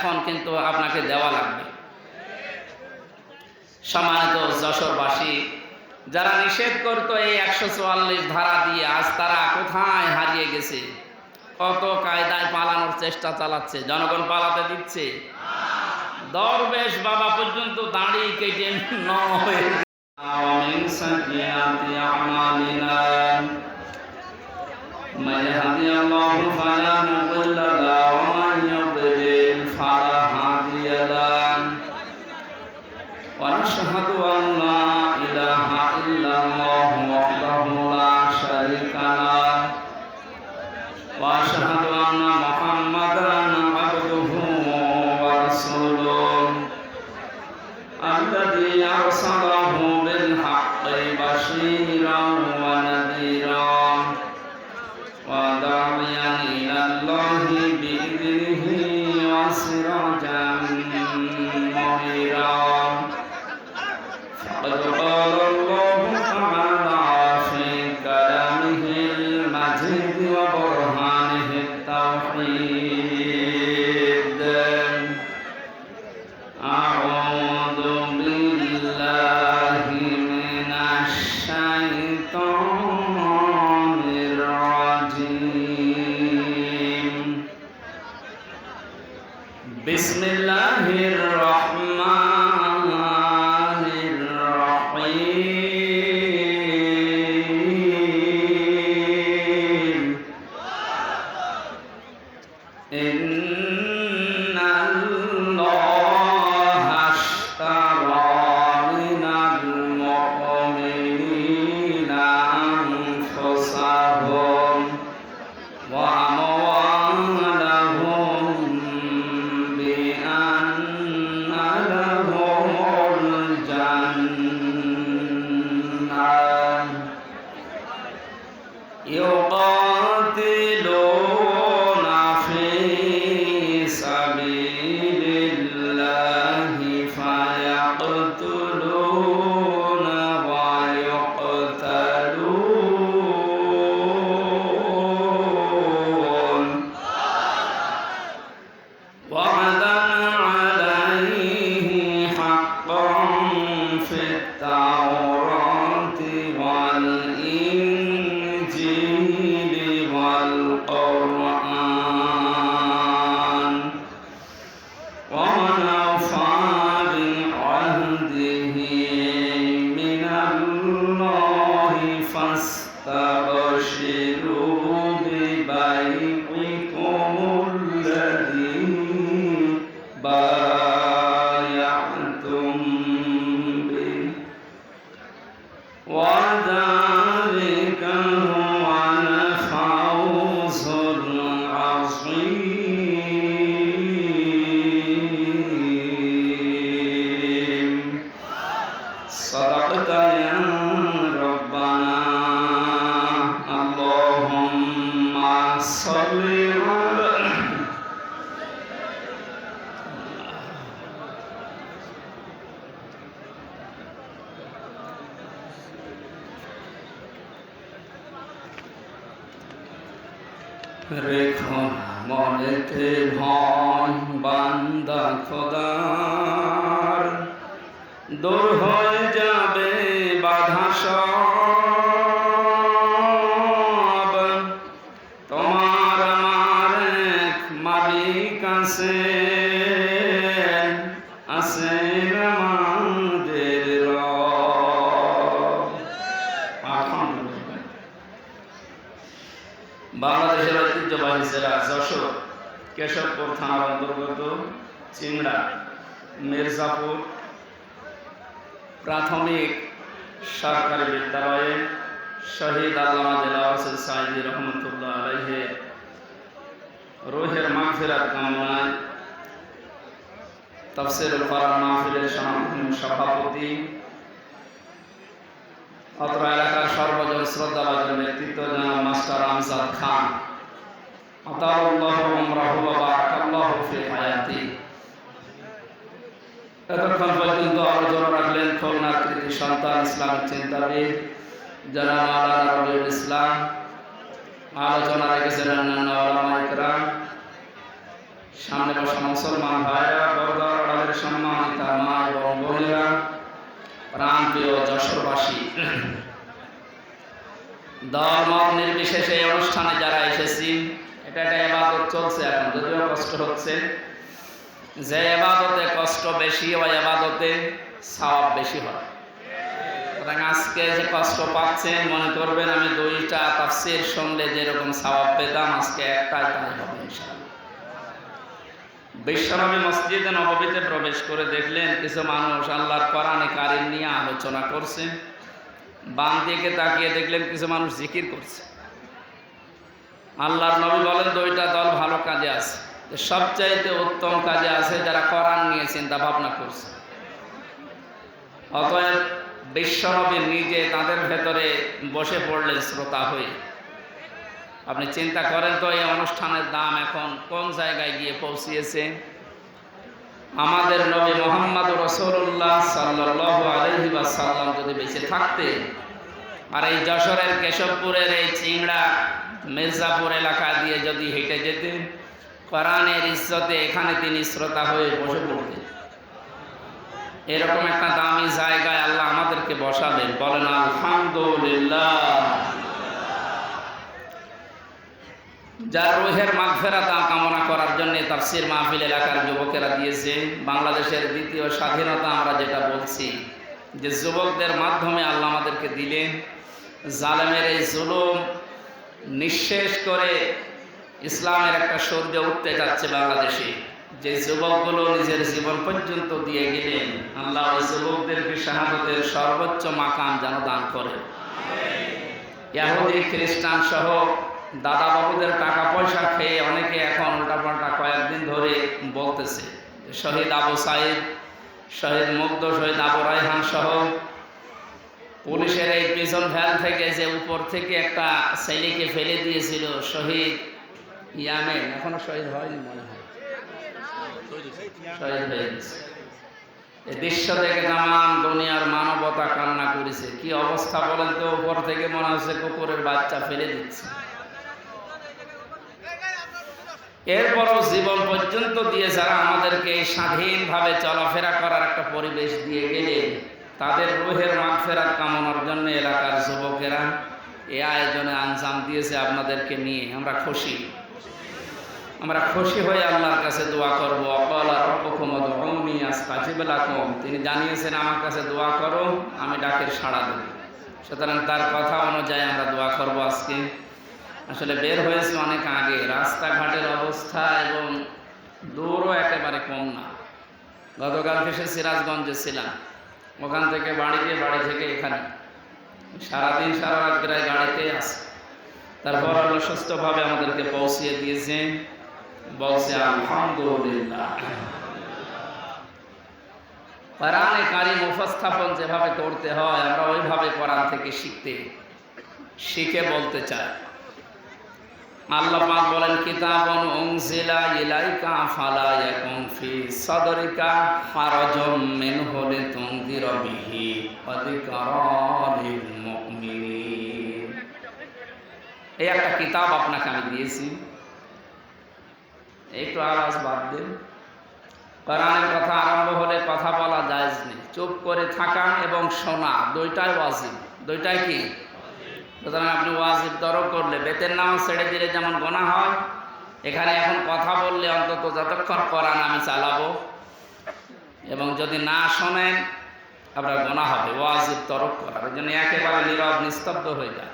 এখন কিন্তু আপনাকে দেওয়া লাগবে সম্মানিত যশোরবাসী যারা নিষেধ করতো এই একশো চুয়াল্লিশ ধারা দিয়ে আজ তারা কোথায় হারিয়ে গেছে কত কায়দায় পালানোর চেষ্টা চালাচ্ছে জনগণ পালাতে দিচ্ছে দরবেশ বাবা পর্যন্ত দাঁড়িয়ে কেটে ন হয়ে ومن سيئات أعمالنا من يهدي الله فلا مضل له ونشهد أن 有吗 والقرآن Only মনেতে ভয় বান্দা খোদার দূর হয়ে কেশবপুর থানার অন্তর্গত চিংড়া, মির্জাপুর প্রাথমিক সরকারি বিদ্যালয়ে শহীদ আল্লামা দিলা হোসেন সাইদি রহমতুল্লাহ আলহে রোহের মাগফিরাত কামনায় তফসিরুল কোরআন মাহফিলের সভাপতি, অত্র এলাকার সর্বজন শ্রদ্ধাভাজন ব্যক্তিত্ব জনাব মাস্টার আমজাদ খান। আতাউল্লাহ উমরাহু ওয়া বারাকাল্লাহু ফি হায়াতি। এতক্ষণ পর্যন্ত আলোচনা রাখলেন খুলনার সন্তান ইসলামের চিন্তাবিদ মাওলানা রবিউল ইসলাম, আলোচনা রেখেছেন অন্যান্য ওলামা ইকরাম সামনে বসা মুসলমান ভাইরা, বরদার আড়ালের সম্মানিতা মা এবং বোনেরা, প্রাণপ্রিয় যশোরবাসী। মত নির্বিশেষে অনুষ্ঠানে যারা এসেছি এটা একটা চলছে এখন, যদিও কষ্ট হচ্ছে। যে এবাদতে কষ্ট বেশি, ওই এবাদতে সওয়াব বেশি হয়। সুতরাং আজকে যে কষ্ট পাচ্ছেন, মনে করবেন আমি দুইটা তাফসির শুনলে যেরকম সওয়াব পেতাম, আজকে একটাই তাই হবে বিশ্বনবী মসজিদে নববীতে প্রবেশ করে দেখলেন, কিছু মানুষ আল্লাহর কোরআনে কারিম নিয়ে আলোচনা করছে। বাম দিকে তাকিয়ে দেখলেন কিছু মানুষ জিকির করছে। আল্লাহর নবী বলেন দুইটা দল ভালো কাজে আছে। সবচাইতে উত্তম কাজে আছে যারা কোরআন নিয়ে চিন্তা ভাবনা করছে। অতএব বিশ্বনবী নিজে তাদের ভেতরে বসে পড়লেন শ্রোতা হয়ে। আপনি চিন্তা করেন তো এই অনুষ্ঠানের দাম এখন কোন জায়গায় গিয়ে পৌঁছিয়েছে? আমাদের নবী মোহাম্মদ রসুল্লাহ সাল্লাহ আলহি সাল্লাম যদি বেঁচে থাকতে আর এই যশোরের কেশবপুরের এই চিংড়া মির্জাপুর এলাকা দিয়ে যদি হেঁটে যেতেন, কোরআনের ইজ্জতে এখানে তিনি শ্রোতা হয়ে বসে পড়তেন। এরকম একটা দামি জায়গায় আল্লাহ আমাদেরকে বসাবেন বলেন, আলহামদুলিল্লাহ। যার রোহের মাগফেরাত কামনা করার জন্য তাফসির মাহফিল এলাকার যুবকেরা দিয়েছে। বাংলাদেশের দ্বিতীয় স্বাধীনতা আমরা যেটা বলছি, যে যুবকদের মাধ্যমে আল্লাহ আমাদেরকে দিলেন। জালেমের এই জুলুম নিঃশেষ করে ইসলামের একটা সূর্য উঠতে যাচ্ছে বাংলাদেশে। যে যুবকগুলো নিজের জীবন পর্যন্ত দিয়ে গেলেন, আল্লাহ ওই যুবকদেরকে শাহাদতের সর্বোচ্চ মাকাম যেন দান করে। ইয়াহুদি, খ্রিস্টান সহ দাদা বাবুদের টাকা পয়সা খেয়ে অনেকে এখন উল্টাপাল্টা কয়েকদিন ধরে বলতেছে। শহীদ আবু সাইদ, শহীদ মুগ্ধ, শহীদ আবু রায়হান সহ পুলিশের এই পিছন ভ্যান থেকে যে উপর থেকে একটা ছেলেকে ফেলে দিয়েছিল, শহীদ ইয়ামেন। এখনও শহীদ হয়নি মনে হয়। শহীদ হয়ে গেছে। দৃশ্য দেখে তাম দুনিয়ার মানবতা কান্না করেছে। কি অবস্থা বলেন তো? উপর থেকে মনে হচ্ছে কুকুরের বাচ্চা ফেলে দিচ্ছে। এরপরও জীবন পর্যন্ত দিয়ে যারা আমাদেরকে স্বাধীনভাবে চলাফেরা করার একটা পরিবেশ দিয়ে গেলে তাদের রোহের মাগফেরাত কামনার জন্য এলাকার যুবকেরা এ আয়োজনে আঞ্জাম দিয়েছে আপনাদেরকে নিয়ে। আমরা খুশি। আমরা খুশি হয়ে আল্লাহর কাছে দোয়া করব। অকলা রব্বকুমদি আস্তাজিবুলাকুম তিনি জানিয়েছেন, আমার কাছে দোয়া করো, আমি ডাকের সাড়া দেব। সুতরাং তার কথা অনুযায়ী আমরা দোয়া করব আজকে। আসলে বের হয়েছে অনেক আগে। রাস্তাঘাটের অবস্থা এবং দৌড়ও একেবারে কম না। গতকালকে সে সিরাজগঞ্জে ছিলাম। ওখান থেকে বাড়িতে, বাড়ি থেকে এখানে। সারাদিন, সারা রাত প্রায় গাড়িতে আসে। তারপর আল্লাহ সুস্থভাবে আমাদেরকে পৌঁছিয়ে দিয়েছেন বলছে, আলহামদুলিল্লাহ। কোরআনে কারিম উপস্থাপন যেভাবে করতে হয়, আমরা ওইভাবে কোরআন থেকে শিখতে, শিখে বলতে চাই। আল্লাহ পাক বলেন, কিতাবন উনজিলা ইলাইকা ফালা ইয়াকুন ফি সাদরিকা হারাজুম মিনহু লিতুনদির বিহি ওয়া যিকরা মুমিনিন. এই একটা কিতাব আপনাকে আমি দিয়েছি। একটু আওয়াজ বাদ দিন। কোরআনের কথা আরম্ভ হলে কথা বলা নেই। চুপ করে থাকা এবং শোনা, দুইটাই ওয়াজিব। দুইটাই কি? সুতরাং আপনি ওয়াজিব তরক করলে, বেতের নাম ছেড়ে দিলে যেমন গোনা হয়, এখানে এখন কথা বললে অন্তত যতক্ষণ কোরআন আমি চালাবো। এবং যদি না শোনেন, আপনার গোনা হবে, ওয়াজিব তরক করার। জন্য একেবারে নীরব, নিস্তব্ধ হয়ে যায়।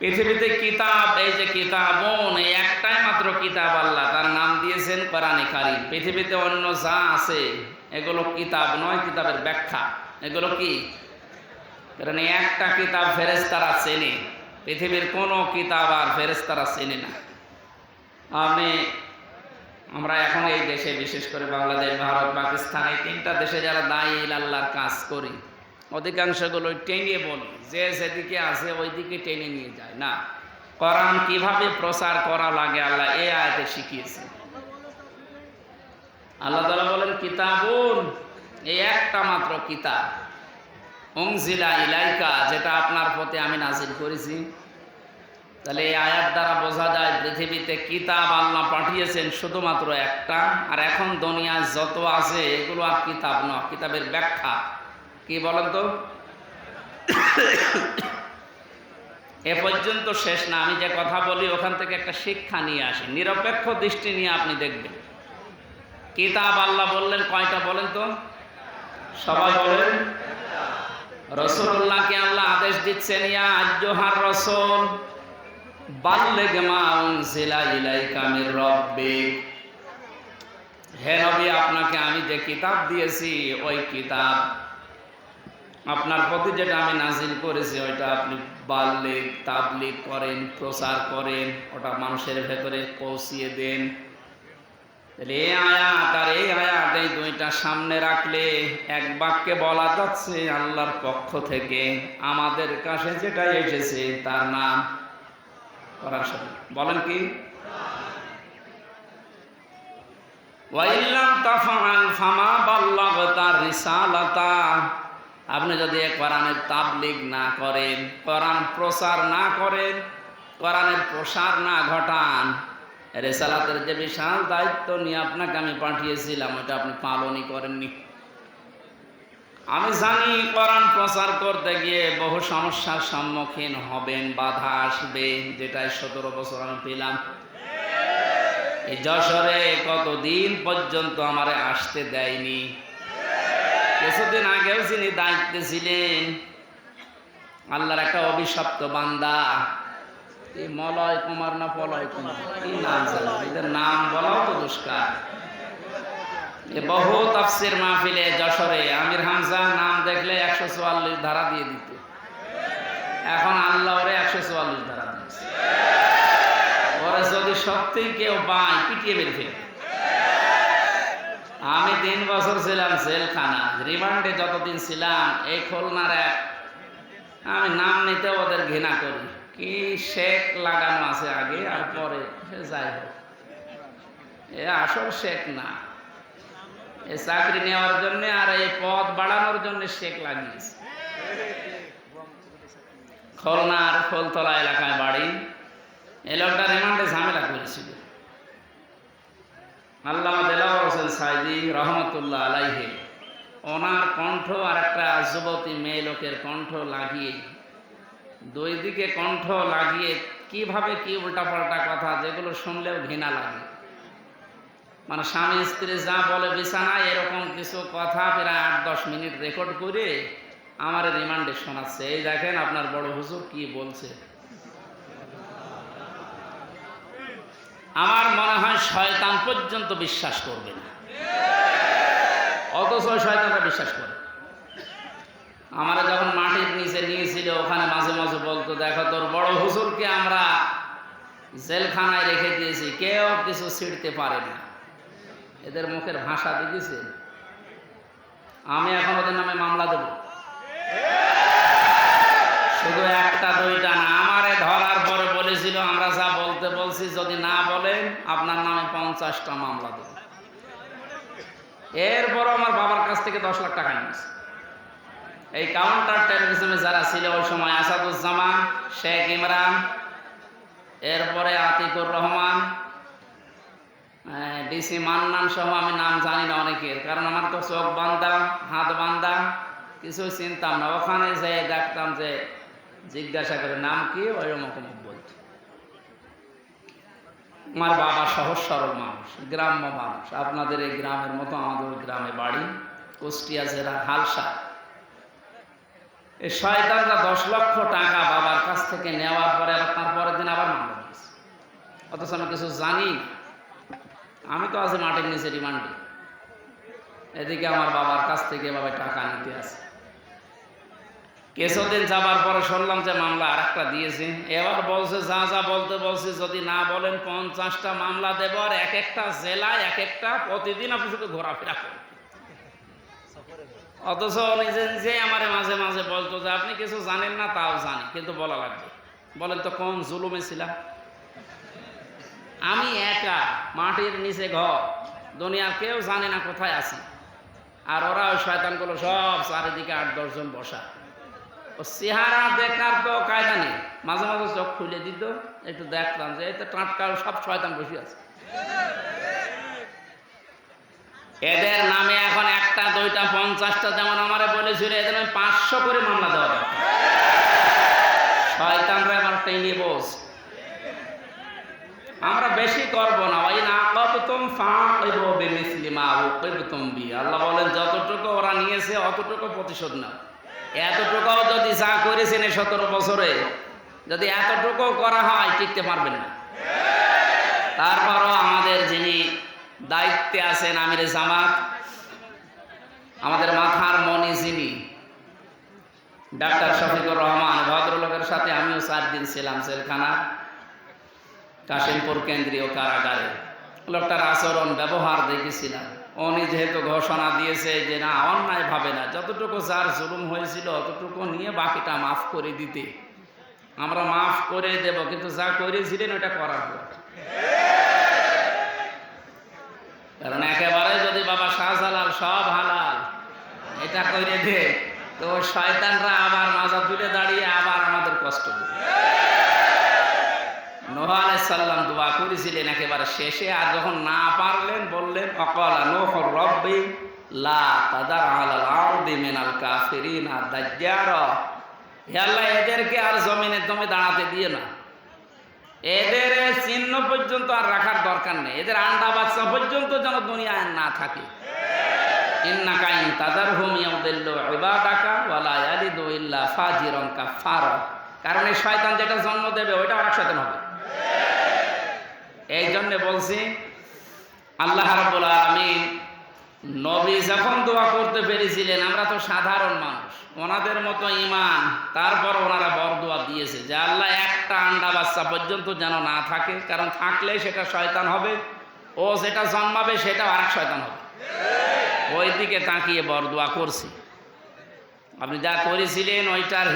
পৃথিবীতে কিতাব, এই যে কিতাবন, এই একটাই মাত্র কিতাব আল্লাহ, তার নাম দিয়েছেন কোরআনে কারিম। পৃথিবীতে অন্য যা আছে, এগুলো কিতাব নয়, কিতাবের ব্যাখ্যা। এগুলো কি? কারণ একটা কিতাব ফেরেস্তারা চেনে। পৃথিবীর কোনো কিতাব আর ফেরেস্তারা চেনে না। আপনি আমরা এখন এই দেশে, বিশেষ করে বাংলাদেশ, ভারত, পাকিস্তান, এই তিনটা দেশে যারা দায়ী আল্লাহর কাজ করি অধিকাংশগুলো টেনে বলে। যে যেদিকে আছে ওই দিকে টেনে নিয়ে যায়। না, কোরআন কীভাবে প্রচার করা লাগে আল্লাহ এ আয়তে শিখিয়েছে। আল্লাহ তালা বলেন, কিতাবুন, এই একটা মাত্র কিতাব। উংজিলা ইলাইকা, যেটা আপনার প্রতি আমি নাজিল করেছি। তাহলে এই আয়াত দ্বারা বোঝা যায় পৃথিবীতে কিতাব আল্লাহ পাঠিয়েছেন শুধুমাত্র একটা, আর এখন দুনিয়ায় যত আছে এগুলো আর কিতাব নয় কিতাবের ব্যাখ্যা। কি বলেন তো? এ পর্যন্ত শেষ না, আমি যে কথা বলি ওখান থেকে একটা শিক্ষা নিয়ে আসি। নিরপেক্ষ দৃষ্টি নিয়ে আপনি দেখবেন। কিতাব আল্লাহ বললেন, কয়টা বলেন তো? সবাই বলেন। রসুল্লাহকে আল্লাহ আদেশ দিচ্ছেন, ইয়া আজ্জোহার রসুল হে আপনাকে আমি যে কিতাব দিয়েছি, ওই কিতাব আপনার প্রতি যেটা আমি করেছি, ওইটা আপনি করেন, প্রচার করেন, ওটা মানুষের ভেতরে পৌঁছিয়ে দেন। তাহলে এই আয়াত আর এই আয়াত এই দুইটা সামনে রাখলে এক বাক্যে বলা যাচ্ছে আল্লাহর পক্ষ থেকে আমাদের কাছে যেটা এসেছে তার নাম করার সাথে। বলেন কি? আপনি যদি কোরআনের তাবলিগ না করেন, কোরআন প্রচার না করেন, কোরআনের প্রসার না ঘটান রেসালাতের যে বিশাল দায়িত্ব নিয়ে আপনাকে আমি পাঠিয়েছিলাম ওটা আপনি পালনই করেননি। আমি জানি কোরআন প্রচার করতে গিয়ে বহু সমস্যার সম্মুখীন হবেন, বাধা আসবে, যেটাই সতেরো বছর আমি পেলাম। এই যশোরে কতদিন পর্যন্ত আমারে আসতে দেয়নি? কিছুদিন আগেও যিনি দায়িত্বে ছিলেন, আল্লাহর একটা অভিশপ্ত বান্দা এই মলয় কুমার না পলয় কুমার? কি নাম এদের নাম বলাও তো দুষ্কার। বহু মাহফিলে যশোরে আমির হামজা নাম দেখলে একশো চুয়াল্লিশ ধারা দিয়ে দিত। এখন আল্লাহ ওরে একশো চুয়াল্লিশ ধারা দিয়েছে। ওরা যদি সত্যি কেউ পায়, পিটিয়ে মেরে ফেলবে আমি তিন বছর ছিলাম জেলখানা, রিমান্ডে যতদিন ছিলাম, এই খুলনার এক আমি নাম নিতে ওদের ঘৃণা করি। কি শেখ লাগানো আছে আগে আর পরে? যাই হোক। এ আসল শেখ না। এই চাকরি নেওয়ার জন্য আর এই পদ বাড়ানোর জন্য শেখ লাগিয়েছে। খুলনার ফুলতলা এলাকায় বাড়ি। এই লোকটা রিমান্ডে ঝামেলা করেছিল। আল্লাহ দেলাওয়ার হোসেন সাইদি রহমতুল্লাহ আলাইহে ওনার কণ্ঠ আর একটা যুবতী মেয়ে লোকের কণ্ঠ লাগিয়ে দুই দিকে কণ্ঠ লাগিয়ে কীভাবে কি উল্টাপাল্টা কথা, যেগুলো শুনলেও ঘৃণা লাগে। মানে স্বামী স্ত্রী যা বলে বিছানায় এরকম কিছু কথা প্রায় আট দশ মিনিট রেকর্ড করে আমার রিমান্ডে শোনাচ্ছে। এই দেখেন আপনার বড় হুজুর কি বলছে। আমার মনে হয় শয়তান পর্যন্ত বিশ্বাস করবে না। অথচ শয়তানরা বিশ্বাস করে। আমরা যখন মাটির নিচে নিয়েছিল ওখানে মাঝে মাঝে বলতো, দেখো তোর বড় হুজুরকে আমরা জেলখানায় রেখে দিয়েছি, কেউ কিছু ছিঁড়তে পারে না। এদের মুখের ভাষা দেখেছে? আমি এখন ওদের নামে মামলা দেব। শুধু একটা, দুইটা না, আমারে ধরার পরে বলেছিল, আমরা যা বলতে বলছি, যদি না বলেন, আপনার নামে পঞ্চাশটা মামলা দেব। এরপর আমার বাবার কাছ থেকে দশ লাখ টাকা নিয়েছে এই কাউন্টার টেরোরিজমে যারা ছিল ওই সময় আসাদুজ্জামান, শেখ ইমরান, এরপরে আতিকুর রহমান ডিসি মান্নান সহ আমি নাম জানি না অনেকের, কারণ আমার তো চোখ বান্ধা হাত বান্ধা কিছুই চিনতাম না। ওখানে যে দেখতাম যে জিজ্ঞাসা করে, নাম কি? ওই অমুক বলছে আমার বাবা সহজ সরল মানুষ, গ্রাম্য মানুষ। আপনাদের এই গ্রামের মতো আমাদের গ্রামে বাড়ি, কুষ্টিয়া জেলা হালসা। এই শয়তানরা দশ লক্ষ টাকা বাবার কাছ থেকে নেওয়ার পরে আবার তারপরের দিন আবার মামলা দিয়েছে। অথচ আমি কিছু জানি আমি তো আছি মাটির নিচে রিমান্ডে এদিকে আমার বাবার কাছ থেকে বাবা টাকা নিতে আছে। কিছুদিন যাবার পরে শুনলাম যে মামলা আর একটা দিয়েছে। এবার বলছে, যা যা বলতে বলছে, যদি না বলেন পঞ্চাশটা মামলা দেব, আর এক একটা জেলায় এক একটা প্রতিদিন আপনি শুধু ঘোরাফেরা করেন অথচ নিজে আমার মাঝে মাঝে বলতো যে, আপনি কিছু জানেন না, তাও জানি। কিন্তু বলা লাগবে। বলেন তো, কোন জুলুমে ছিলাম? আমি একা, মাটির নিচে ঘর। দুনিয়ার কেউ জানে না কোথায় আছি। আর ওরা ওই শয়তানগুলো সব চারিদিকে আট দশজন বসা। ও চেহারা দেখার তো কায়দা নেই। মাঝে মাঝে চোখ খুলে দিত, একটু দেখতাম যে, এই তো টাটকা, সব শয়তান বসে আছে। এদের একটা পঞ্চাশটা যেমন আমারে বলেছিল এদের নামে পাঁচশো করে মামলা দেওয়া দরকার। শয়তানরা এবার টেনে বস। আমরা বেশি করব না। ভাই না কবতুম ফাইবু বিমিসলি মা উকিবতুম বি। আল্লাহ বলেন, যতটুকু ওরা নিয়েছে, অতটুকু প্রতিশোধ নাও। এতটুকুও যদি যা করেছেন এই সতেরো বছরে, যদি এতটুকু করা হয়, টিকতে পারবেন না। তারপরও আমাদের যিনি দায়িত্বে আছেন আমির জামাত আমাদের মাথার মনি যিনি, ডাক্তার শফিকুর রহমান, ভদ্রলোকের সাথে আমিও চার দিন ছিলাম সেলখানা কাশিমপুর কেন্দ্রীয় কারাগারে। লোকটার আচরণ, ব্যবহার দেখেছিলাম। উনি যেহেতু ঘোষণা দিয়েছে যে না, অন্যায় ভাবে না, যতটুকু যার জুলুম হয়েছিল, অতটুকু নিয়ে বাকিটা মাফ করে দিতে। আমরা মাফ করে দেব, কিন্তু যা করেছিলেন, ওটা করার কারণ একেবারে যদি বাবা শাহজালাল সব এটা করে দে। তো শয়তানরা আবার মাজা তুলে দাঁড়িয়ে আবার আমাদের কষ্ট দেবে। নোহ আলাইসাল্লাম দোয়া করেছিলেন একেবারে শেষে, আর যখন না পারলেন বললেন নোহ রব্বি লা তাদার আলাল আরদি মিনাল কাফিরিনা দাজ্জার। হে আল্লাহ, এদেরকে আর জমিনে তুমি দাঁড়াতে দিয়ে না। এদের চিহ্ন পর্যন্ত আর রাখার দরকার নেই। এদের আন্ডা বাচ্চা পর্যন্ত যেন দুনিয়ায় না থাকে। ইন্না কারণ এই শয়তান যেটা জন্ম দেবে, ওইটা আরেক শয়তান হবে। এই জন্য বলছি, আল্লাহ রাব্বুল আলামিন নবী যখন দোয়া করতে পেরেছিলেন, আমরা তো সাধারণ মানুষ, ওনাদের মতো ইমান তারপর ওনারা বর দোয়া দিয়েছে যে আল্লাহ একটা আন্ডা বাচ্চা পর্যন্ত যেন না থাকে, কারণ থাকলে সেটা শয়তান হবে, ও যেটা জন্মাবে সেটাও আরেক শয়তান হবে। ওই দিকে তাকিয়ে বরদোয়া করছি। আপনি যা করেছিলেন ওইটার